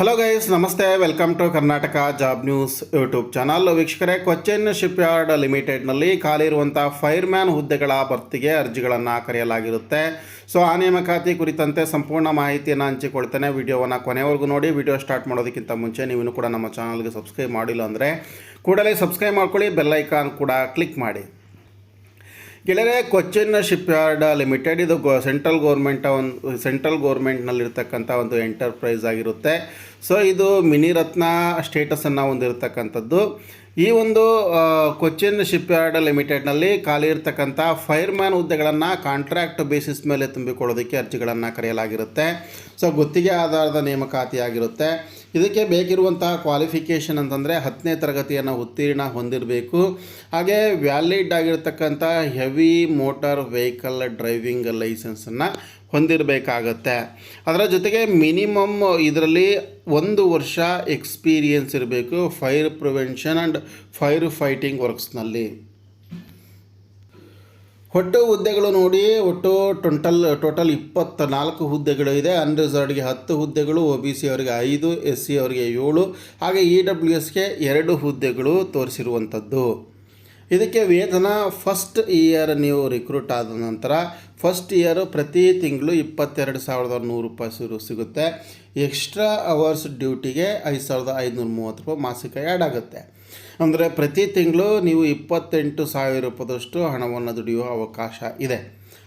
Hello guys ನಮಸ್ತೆ. Welcome to Karnataka job news YouTube channel ವೀಕ್ಷಕರೇ Cochin shipyard ಲಿಮಿಟೆಡ್ನಲ್ಲಿ ಖಾಲಿ ಇರುವಂಥ ಫೈರ್ಮ್ಯಾನ್ ಹುದ್ದೆಗಳ ಭರ್ತಿಗೆ ಅರ್ಜಿಗಳನ್ನು ಕರೆಯಲಾಗಿರುತ್ತೆ. ಸೊ ಆ ನೇಮಕಾತಿ ಕುರಿತಂತೆ ಸಂಪೂರ್ಣ ಮಾಹಿತಿಯನ್ನು ಹಂಚಿಕೊಳ್ತೇನೆ. ವಿಡಿಯೋವನ್ನು ಕೊನೆವರೆಗೂ ನೋಡಿ. ವಿಡಿಯೋ ಸ್ಟಾರ್ಟ್ ಮಾಡೋದಕ್ಕಿಂತ ಮುಂಚೆ ನೀವು ಕೂಡ ನಮ್ಮ ಚಾನಲ್ಗೆ ಸಬ್ಸ್ಕ್ರೈಬ್ ಮಾಡಿಲ್ಲ ಅಂದರೆ ಕೂಡಲೇ ಸಬ್ಸ್ಕ್ರೈಬ್ ಮಾಡ್ಕೊಳ್ಳಿ. ಬೆಲ್ಲೈಕಾನ್ ಕೂಡ ಕ್ಲಿಕ್ ಮಾಡಿ. ಗೆಳೆಯರೆ ಕೊಚ್ಚಿನ ಶಿಪ್ ಯಾರ್ಡ್ ಲಿಮಿಟೆಡ್, ಇದು ಗೋ ಸೆಂಟ್ರಲ್ ಗೌರ್ಮೆಂಟ್ ಒಂದು ಸೆಂಟ್ರಲ್ ಗೌರ್ಮೆಂಟ್ನಲ್ಲಿರ್ತಕ್ಕಂಥ ಒಂದು ಎಂಟರ್ಪ್ರೈಸ್ ಆಗಿರುತ್ತೆ. ಸೊ, ಇದು ಮಿನಿರತ್ನ ಸ್ಟೇಟಸನ್ನು ಹೊಂದಿರತಕ್ಕಂಥದ್ದು. ಈ ಒಂದು ಕೊಚ್ಚಿನ್ ಶಿಪ್ ಯಾರ್ಡ್ ಲಿಮಿಟೆಡ್ನಲ್ಲಿ ಖಾಲಿ ಇರ್ತಕ್ಕಂಥ ಫೈರ್ಮ್ಯಾನ್ ಹುದ್ದೆಗಳನ್ನು ಕಾಂಟ್ರಾಕ್ಟ್ ಬೇಸಿಸ್ ಮೇಲೆ ತುಂಬಿಕೊಳ್ಳೋದಕ್ಕೆ ಅರ್ಜಿಗಳನ್ನು ಕರೆಯಲಾಗಿರುತ್ತೆ. ಸೊ ಗುತ್ತಿಗೆ ಆಧಾರದ ನೇಮಕಾತಿಯಾಗಿರುತ್ತೆ. ಇದಕ್ಕೆ ಬೇಕಿರುವಂತಹ ಕ್ವಾಲಿಫಿಕೇಷನ್ ಅಂತಂದರೆ ಹತ್ತನೇ ತರಗತಿಯನ್ನು ಉತ್ತೀರ್ಣ ಹೊಂದಿರಬೇಕು. ಹಾಗೆ ವ್ಯಾಲಿಡ್ ಆಗಿರತಕ್ಕಂಥ ಹೆವಿ ಮೋಟಾರ್ ವೆಹಿಕಲ್ ಡ್ರೈವಿಂಗ್ ಲೈಸೆನ್ಸನ್ನು ಹೊಂದಿರಬೇಕಾಗತ್ತೆ. ಅದರ ಜೊತೆಗೆ ಮಿನಿಮಮ್ ಇದರಲ್ಲಿ ಒಂದು ವರ್ಷ ಎಕ್ಸ್ಪೀರಿಯನ್ಸ್ ಇರಬೇಕು fire prevention and fire fighting ವರ್ಕ್ಸ್ನಲ್ಲಿ. ಒಟ್ಟು ಹುದ್ದೆಗಳು ನೋಡಿ, ಒಟ್ಟು ಟೊಂಟಲ್, ಟೋಟಲ್ ಇಪ್ಪತ್ತ ನಾಲ್ಕು ಹುದ್ದೆಗಳು ಇದೆ. ಅನ್ರಿಸರ್ವ್ಡ್ಗೆ ಹತ್ತು ಹುದ್ದೆಗಳು, ಒ ಬಿ ಸಿ ಅವರಿಗೆ ಐದು, ಎಸ್ ಸಿ ಅವರಿಗೆ ಏಳು. ಹಾಗೆ ಇ ಡಬ್ಲ್ಯೂ ಎಸ್ಗೆ ಎರಡು ಹುದ್ದೆಗಳು ತೋರಿಸಿರುವಂಥದ್ದು. ಇದಕ್ಕೆ ವೇತನ ಫಸ್ಟ್ ಇಯರ್ ನೀವು ರಿಕ್ರೂಟ್ ಆದ ನಂತರ ಫಸ್ಟ್ ಇಯರು ಪ್ರತಿ ತಿಂಗಳು ಇಪ್ಪತ್ತೆರಡು ಸಾವಿರದ ನೂರು ರೂಪಾಯಿ ಶುರು ಸಿಗುತ್ತೆ. ಎಕ್ಸ್ಟ್ರಾ ಅವರ್ಸ್ ಡ್ಯೂಟಿಗೆ ಐದು ಸಾವಿರದ ಐದುನೂರ ಮೂವತ್ತು ರೂಪಾಯಿ ಮಾಸಿಕ ಆ್ಯಡ್ ಆಗುತ್ತೆ. ಅಂದರೆ ಪ್ರತಿ ತಿಂಗಳು ನೀವು ಇಪ್ಪತ್ತೆಂಟು ಸಾವಿರ ರೂಪಾಯಿದಷ್ಟು ಹಣವನ್ನು ದುಡಿಯುವ ಅವಕಾಶ ಇದೆ.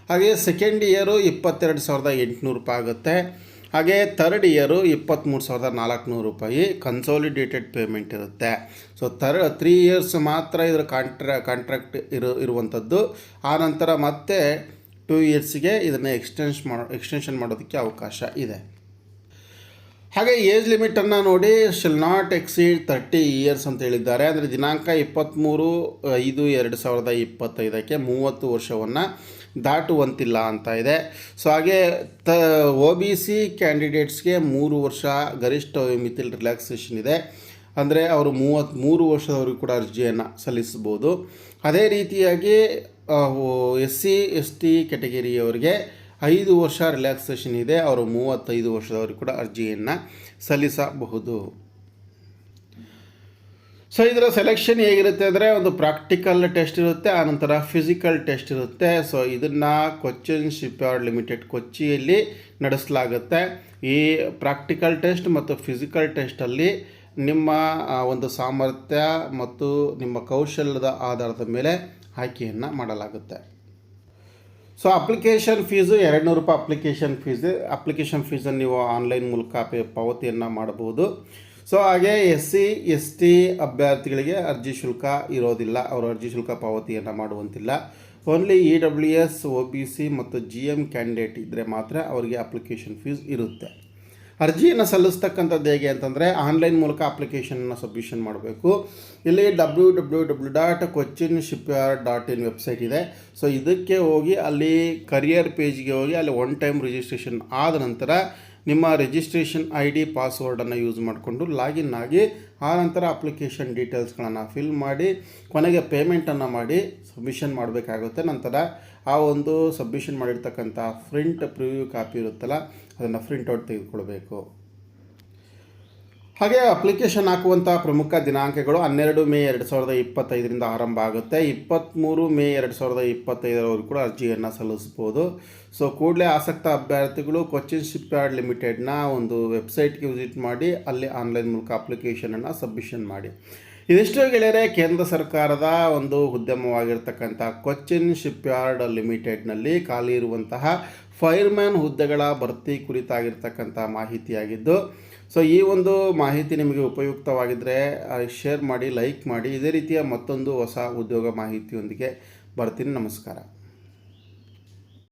ಹಾಗೆ ಸೆಕೆಂಡ್ ಇಯರು ಇಪ್ಪತ್ತೆರಡು ಸಾವಿರದ ಎಂಟುನೂರು ರೂಪಾಯಿ ಆಗುತ್ತೆ. ಹಾಗೆ ಥರ್ಡ್ ಇಯರು ಇಪ್ಪತ್ತ್ಮೂರು ಸಾವಿರದ ನಾಲ್ಕುನೂರು ರೂಪಾಯಿ ಕನ್ಸಾಲಿಡೇಟೆಡ್ ಪೇಮೆಂಟ್ ಇರುತ್ತೆ. ಸೊ ತರ್ ತ್ರೀ ಇಯರ್ಸ್ ಮಾತ್ರ ಇದರ ಕಾಂಟ್ರಾ ಕಾಂಟ್ರಾಕ್ಟ್ ಇರು, ಇರುವಂಥದ್ದು. ಆನಂತರ ಮತ್ತೆ ಟೂ ಇಯರ್ಸ್ಗೆ ಇದನ್ನು ಎಕ್ಸ್ಟೆನ್ಸ್ ಮಾಡೋ ಎಕ್ಸ್ಟೆನ್ಷನ್ ಮಾಡೋದಕ್ಕೆ ಅವಕಾಶ ಇದೆ. ಹಾಗೆ ಏಜ್ ಲಿಮಿಟನ್ನು ನೋಡಿ shall not exceed thirty years ಅಂತ ಹೇಳಿದ್ದಾರೆ. ಅಂದರೆ ದಿನಾಂಕ ಇಪ್ಪತ್ತ್ಮೂರು ಐದು, ಎರಡು ಸಾವಿರದ ಇಪ್ಪತ್ತೈದಕ್ಕೆ ಮೂವತ್ತು ವರ್ಷವನ್ನು ದಾಟುವಂತಿಲ್ಲ ಅಂತ ಇದೆ. ಸೊ ಹಾಗೆ ತ ಒ ಬಿ ಸಿ ಕ್ಯಾಂಡಿಡೇಟ್ಸ್ಗೆ ಮೂರು ವರ್ಷ ಗರಿಷ್ಠ ಮಿತಿಲ್ ರಿಲ್ಯಾಕ್ಸೇಷನ್ ಇದೆ. ಅಂದರೆ ಅವರು ಮೂವತ್ತ್ಮೂರು ವರ್ಷದವರೆಗೂ ಕೂಡ ಅರ್ಜಿಯನ್ನು ಸಲ್ಲಿಸ್ಬೋದು. ಅದೇ ರೀತಿಯಾಗಿ ಎಸ್ ಸಿ ಎಸ್ ಟಿ ಕೆಟಗರಿಯವರಿಗೆ ಐದು ವರ್ಷ ರಿಲ್ಯಾಕ್ಸೇಷನ್ ಇದೆ. ಅವರು ಮೂವತ್ತೈದು ವರ್ಷದವರೆಗೂ ಕೂಡ ಅರ್ಜಿಯನ್ನು ಸಲ್ಲಿಸಬಹುದು. ಸೊ ಇದರ ಸೆಲೆಕ್ಷನ್ ಹೇಗಿರುತ್ತೆ ಅಂದರೆ ಒಂದು ಪ್ರಾಕ್ಟಿಕಲ್ ಟೆಸ್ಟ್ ಇರುತ್ತೆ, ಆನಂತರ ಫಿಸಿಕಲ್ ಟೆಸ್ಟ್ ಇರುತ್ತೆ. ಸೊ ಇದನ್ನು ಕೊಚ್ಚಿನ್ ಶಿಪ್ಯಾರ್ಡ್ ಲಿಮಿಟೆಡ್ ಕೊಚ್ಚಿಯಲ್ಲಿ ನಡೆಸಲಾಗುತ್ತೆ. ಈ ಪ್ರಾಕ್ಟಿಕಲ್ ಟೆಸ್ಟ್ ಮತ್ತು ಫಿಸಿಕಲ್ ಟೆಸ್ಟಲ್ಲಿ ನಿಮ್ಮ ಒಂದು ಸಾಮರ್ಥ್ಯ ಮತ್ತು ನಿಮ್ಮ ಕೌಶಲ್ಯದ ಆಧಾರದ ಮೇಲೆ ಆಯ್ಕೆಯನ್ನು ಮಾಡಲಾಗುತ್ತೆ. ಸೊ ಅಪ್ಲಿಕೇಶನ್ ಫೀಸು ಎರಡು ನೂರು ರೂಪಾಯಿ ಅಪ್ಲಿಕೇಶನ್ ಫೀಸ್ ಅಪ್ಲಿಕೇಶನ್ ಫೀಸನ್ನು ನೀವು ಆನ್ಲೈನ್ ಮೂಲಕ ಪಾವತಿಯನ್ನು ಮಾಡಬಹುದು. ಸೊ ಹಾಗೆ ಎಸ್ ಸಿ, ಎಸ್ ಟಿ ಅಭ್ಯರ್ಥಿಗಳಿಗೆ ಅರ್ಜಿ ಶುಲ್ಕ ಇರೋದಿಲ್ಲ. ಅವರು ಅರ್ಜಿ ಶುಲ್ಕ ಪಾವತಿಯನ್ನು ಮಾಡುವಂತಿಲ್ಲ. Only E W S O B C ಮತ್ತು ಜಿ ಎಂ ಕ್ಯಾಂಡಿಡೇಟ್ ಇದ್ದರೆ ಮಾತ್ರ ಅವರಿಗೆ ಅಪ್ಲಿಕೇಶನ್ ಫೀಸ್ ಇರುತ್ತೆ. ಅರ್ಜಿಯನ್ನು ಸಲ್ಲಿಸ್ತಕ್ಕಂಥದ್ದು ಹೇಗೆ ಅಂತಂದರೆ ಆನ್ಲೈನ್ ಮೂಲಕ ಅಪ್ಲಿಕೇಶನನ್ನು ಸಬ್ಮಿಷನ್ ಮಾಡಬೇಕು. ಇಲ್ಲಿ W W W dot Cochin shipyard dot in website ಇದೆ. ಸೊ ಇದಕ್ಕೆ ಹೋಗಿ ಅಲ್ಲಿ ಕರಿಯರ್ ಪೇಜ್ಗೆ ಹೋಗಿ ಅಲ್ಲಿ ಒನ್ ಟೈಮ್ ರಿಜಿಸ್ಟ್ರೇಷನ್ ಆದ ನಂತರ ನಿಮ್ಮ ರಿಜಿಸ್ಟ್ರೇಷನ್ ಐ ಡಿ ಪಾಸ್ವರ್ಡನ್ನು ಯೂಸ್ ಮಾಡಿಕೊಂಡು ಲಾಗಿನ್ ಆಗಿ ಆ ನಂತರ ಅಪ್ಲಿಕೇಶನ್ ಡೀಟೇಲ್ಸ್ಗಳನ್ನು ಫಿಲ್ ಮಾಡಿ, ಕೊನೆಗೆ ಪೇಮೆಂಟನ್ನು ಮಾಡಿ ಸಬ್ಮಿಷನ್ ಮಾಡಬೇಕಾಗುತ್ತೆ. ನಂತರ ಆ ಒಂದು ಸಬ್ಮಿಷನ್ ಮಾಡಿರ್ತಕ್ಕಂಥ ಪ್ರಿಂಟ್ ಪ್ರಿವ್ಯೂ ಕಾಪಿ ಇರುತ್ತಲ್ಲ, ಅದನ್ನು ಪ್ರಿಂಟೌಟ್ ತೆಗೆದುಕೊಳ್ಬೇಕು. ಹಾಗೆ ಅಪ್ಲಿಕೇಶನ್ ಹಾಕುವಂಥ ಪ್ರಮುಖ ದಿನಾಂಕಗಳು ಹನ್ನೆರಡು ಮೇ ಎರಡು ಸಾವಿರದ ಇಪ್ಪತ್ತೈದರಿಂದ ಆರಂಭ ಆಗುತ್ತೆ. ಇಪ್ಪತ್ತ್ಮೂರು ಮೇ ಎರಡು ಸಾವಿರದ ಇಪ್ಪತ್ತೈದರವರೆಗೂ ಕೂಡ ಅರ್ಜಿಯನ್ನು ಸಲ್ಲಿಸ್ಬೋದು ಸೊ ಕೂಡಲೇ ಆಸಕ್ತ ಅಭ್ಯರ್ಥಿಗಳು ಕೊಚ್ಚಿನ್ ಶಿಪ್ಯಾರ್ಡ್ ಲಿಮಿಟೆಡ್ನ ಒಂದು ವೆಬ್ಸೈಟ್ಗೆ ವಿಸಿಟ್ ಮಾಡಿ, ಅಲ್ಲಿ ಆನ್ಲೈನ್ ಮೂಲಕ ಅಪ್ಲಿಕೇಶನನ್ನು ಸಬ್ಮಿಷನ್ ಮಾಡಿ. ಇದಿಷ್ಟು ಗೆಳೆಯರೆ, ಕೇಂದ್ರ ಸರ್ಕಾರದ ಒಂದು ಉದ್ಯಮವಾಗಿರ್ತಕ್ಕಂಥ ಕೊಚ್ಚಿನ್ ಶಿಪ್ಯಾರ್ಡ್ ಲಿಮಿಟೆಡ್ನಲ್ಲಿ ಖಾಲಿ ಇರುವಂತಹ ಫೈರ್ಮ್ಯಾನ್ ಹುದ್ದೆಗಳ ಭರ್ತಿ ಕುರಿತಾಗಿರ್ತಕ್ಕಂಥ ಮಾಹಿತಿಯಾಗಿದ್ದು ಸೊ ಈ ಒಂದು ಮಾಹಿತಿ ನಿಮಗೆ ಉಪಯುಕ್ತವಾಗಿದ್ದರೆ ಶೇರ್ ಮಾಡಿ ಲೈಕ್ ಮಾಡಿ, ಇದೇ ರೀತಿಯ ಮತ್ತೊಂದು ಹೊಸ ಉದ್ಯೋಗ ಮಾಹಿತಿಯೊಂದಿಗೆ ಬರ್ತೀನಿ. ನಮಸ್ಕಾರ.